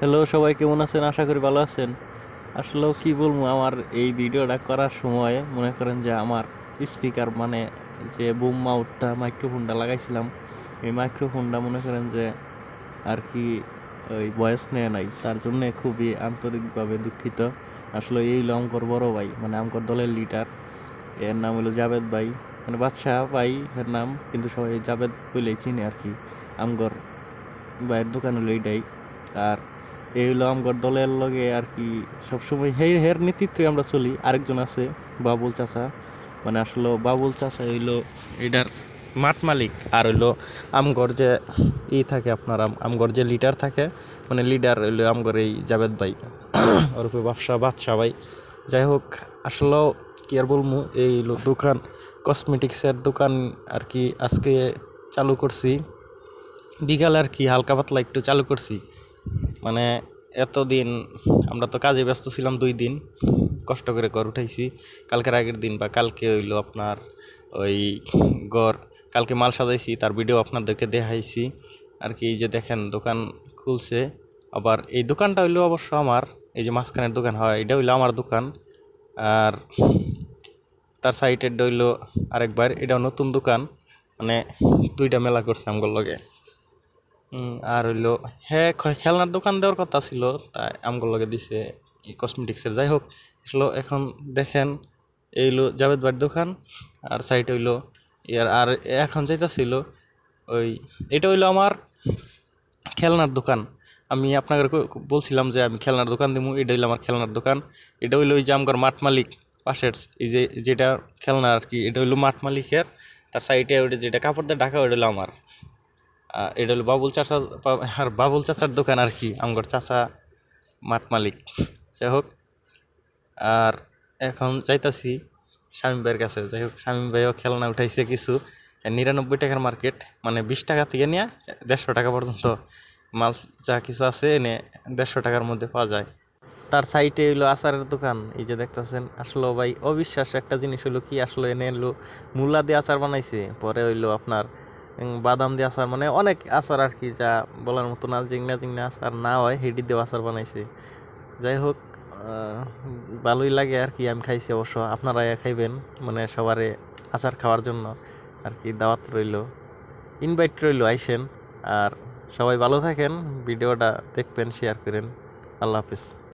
Hello সবাই কেমন আছেন? আশা করি ভালো আছেন। আসলেও কি বলব, আমার এই ভিডিওটা করার সময় মনে করেন যে আমার স্পিকার মানে যে বুম মাউটটা মাইক্রোফোনটা লাগাইছিলাম। এই মাইক্রোফোনটা মনে করেন যে আর কি ওই ভয়েস নেয় নাই। তার জন্য খুবই আন্তরিকভাবে দুঃখিত। আসলে এই হলো আমকর বড় ভাই মানে আমকর দলের লিডার এর নাম হলো জাভেদ ভাই। মানে বাদশাহ ভাই এর নাম, কিন্তু সবাই জাভেদ বলেই চিনে আর কি। আমগর ভাইয়ের দোকান হলো এইটাই। আর এই হলো আমগর দলের লগে আর কি সবসময় হের হের নেতৃত্বে আমরা চলি। আরেকজন আছে, বাবুল চাচা। মানে আসলে বাবুল চাচা হইল এটার মাঠ মালিক। আর হইল আমগর যে ই থাকে আপনার, আম- আমগর যে লিডার থাকে মানে লিডার হইল আমগর এই জাভেদ ভাই। ওরকম ব্যবসা বাদশা ভাই। যাই হোক, আসলেও কি আর বলব, এই দোকান কসমেটিক্সের দোকান আর কি আজকে চালু করছি। বিকাল আর কি হালকা পাতলা একটু চালু করছি। মানে এতদিন আমরা তো কাজে ব্যস্ত ছিলাম দুই দিন, কষ্ট করে ঘর উঠাইছি। কালকের আগের দিন বা কালকে হইল আপনার ওই ঘর, কালকে মাল সাজাইছি, তার ভিডিও আপনাদেরকে দেখাইছি। আর কি এই যে দেখেন দোকান খুলছে, আবার এই দোকানটা হইল অবশ্য আমার, এই যে মাঝখানের দোকান হয়, এটা হইল আমার দোকান। আর তার সাইডের হইল আরেকবার, এটাও নতুন দোকান মানে দুইটা মেলা করছে আমগর লগে। আর হইল হ্যাঁ খেলনার দোকান দেওয়ার কথা ছিল, তাই আমগুলো লগে দিছে কসমেটিক্সের যাই হোক, আসলে, এখন দেখেন এইলো জাভেদ ভাইয়ের দোকান, আর সাইড হইল, ইয়ার, আর এখন যেটা ছিল ওই, এটা হইল আমার খেলনার দোকান। আমি আপনাকে বলছিলাম যে আমি খেলনার দোকান দিব এটা হইল আমার খেলনার দোকান। এটা হইল ওই যে আমার মাঠ মালিক পাশের, এই যে, যেটা খেলনা আর কি, এটা হইল মাঠ মালিকের, তার সাইডে ওইটা যেটা কাপড় দিয়ে ঢাকা, ওইটা হইল আমার। এটা হলো বাবুল চাচা আর বাবুল চাচার দোকান আর কি, আমগর চাচা মাঠ মালিক। যাই হোক, আর এখন যাইতাছি শামীম ভাইয়ের কাছে। যাই হোক, শামীম ভাইও খেলনা উঠাইছে কিছু। নিরানব্বই টাকার মার্কেট মানে বিশ টাকা থেকে নিয়ে দেড়শো টাকা পর্যন্ত মাল যা কিছু আছে এনে দেড়শো টাকার মধ্যে পাওয়া যায়। তার সাইটে হইল আচারের দোকান, এই যে দেখতেছেন। আসলো ভাই অবিশ্বাস একটা জিনিস হইল কি, আসলো এনে এলো মূলা দিয়ে আচার বানাইছে, পরে হইল আপনার বাদাম দিয়ে আচার মানে অনেক আচার আর কি যা বলার মতো না, জিংনা জিংনা আচার না হয়, হেডি দিয়ে আচার বানাইছে। যাই হোক ভালোই লাগে আর কি আমি খাইছি অবশ্য। আপনারা খাইবেন মানে সবারে আচার খাওয়ার জন্য আর কি দাওয়াত রইল। ইনভাইট রইল, আইসেন। আর সবাই ভালো থাকেন, ভিডিওটা দেখবেন শেয়ার করেন। আল্লাহ হাফিজ।